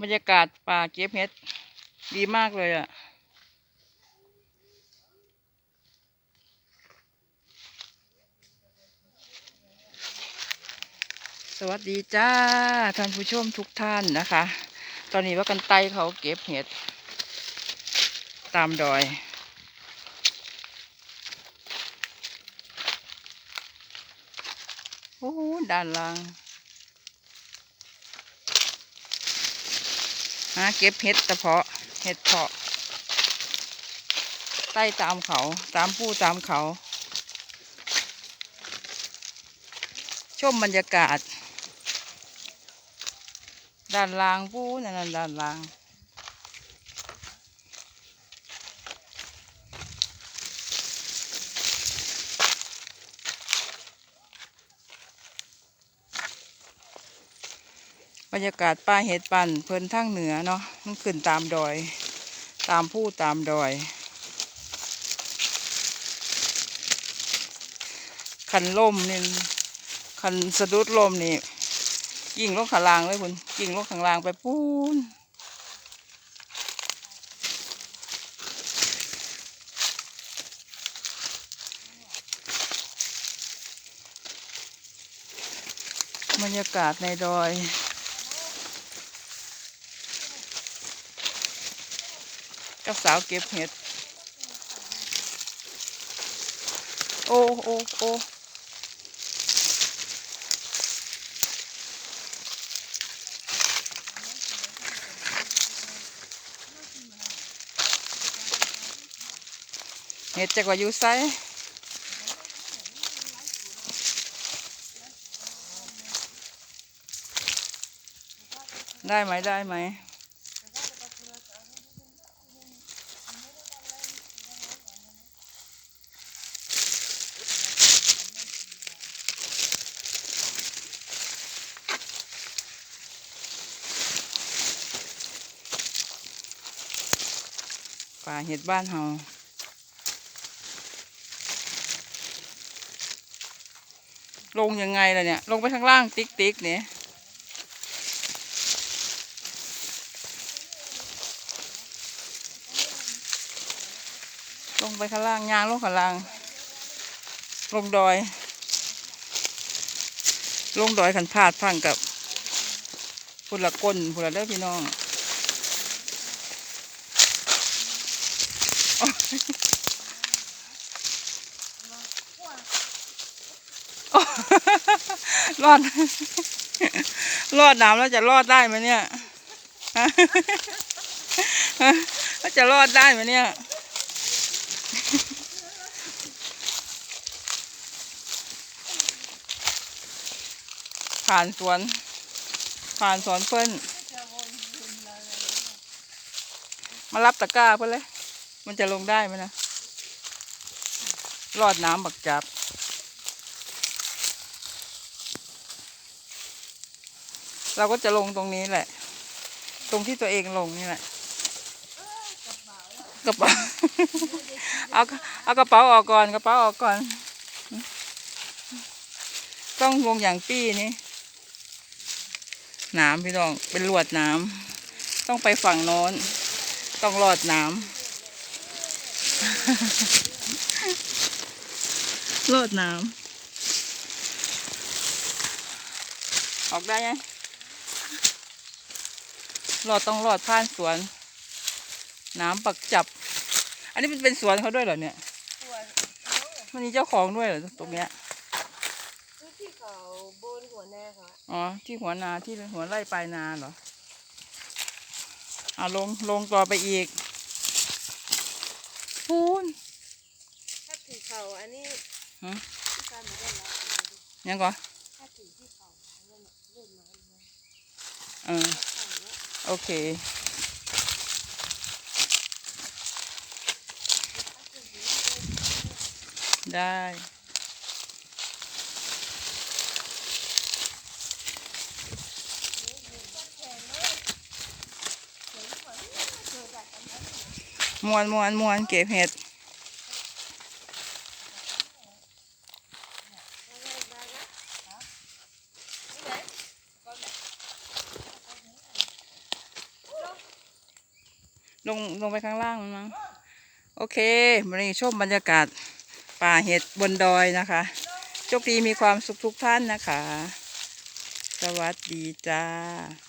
บรรยากาศป่าเก็บเห็ดดีมากเลยอะ่ะ สวัสดีจ้าท่านผู้ชมทุกท่านนะคะ ตอนนี้ว่ากันไตเขาเก็บเห็ด ตามดอยโอ้หด้านล่าง หาเก็บเห็ดเฉพาะเห็ดเพาะใต้ตามเขาตามผู้ตามเขา ชมบรรยากาศ ด้านล่างผู้นั่นนะด้านล่าง บรรยากาศป่าเห็ดปั่นเพิ่นทางเหนือเนาะมันขึ้นตามดอย ตามผู้ตามดอยคันล่มนี่คันสะดุดลมนี่กิ่งลงข้างล่างเลยคุณกิ่งลงข้างล่างไปปูนบรรยากาศในดอย กับสาวเก็บเห็ด โอ้โอ้โอ้เห็ดจากว่าอยู่ไซได้ไหมได้ไหม ป่าเห็ดบ้านเฮาลงยังไงล่ะเนี่ย ลงไปข้างล่างติ๊กติ๊กเนี่ยลงไปข้างล่างยางลงข้างล่าง ลงดอย ลงดอยขันพาดพังกับพุละก้นพุละเด้อพี่น้อง รอด รอดน้ำแล้วจะรอดได้ไหมเนี่ยฮะฮะแล้วจะรอดได้ไหมเนี่ย ผ่านสวน ผ่านสวนเพิ่น มารับตะกร้าเพิ่นเลย มันจะลงได้ไหมนะ รอดน้ำบักจับ เราก็จะลงตรงนี้แหละ ตรงที่ตัวเองลงนี่แหละ กระเป๋า เอาเอากระเป๋าออกก่อน กระเป๋าออกก่อน ต้องลงอย่างปี้นี่น้ำพี่น้อง เป็นลวดน้ำ ต้องไปฝั่งโน้น ต้องลอดน้ำ ลอดน้ำออกได้ไหมรอดต้องรอดผ่านสวน น้ำปักจับ อันนี้มันเป็นสวนเขาด้วยเหรอเนี่ยส่วนมันมีเจ้าของด้วยเหรอตรงเนี้ยพื้นที่เขาบนหัวแน่ค่ะอ๋อ ที่หัวนาที่หัวไร่ปลายนาเหรออ่าลงลงต่อไปอีก พูนถ้าถือเขาอันนี้ฮะที่การไม่ได้แล้วยังก่อนถ้าถือที่เขาเริ่มเริ่มมาแล้วเออโอเคได้ มวนมวนมวนเก็บเห็ดลงลงไปข้างล่างมั้งโอเคมานี่ชมบรรยากาศป่าเห็ดบนดอยนะคะโชคดีมีความสุขทุกท่านนะคะ สวัสดีจ้า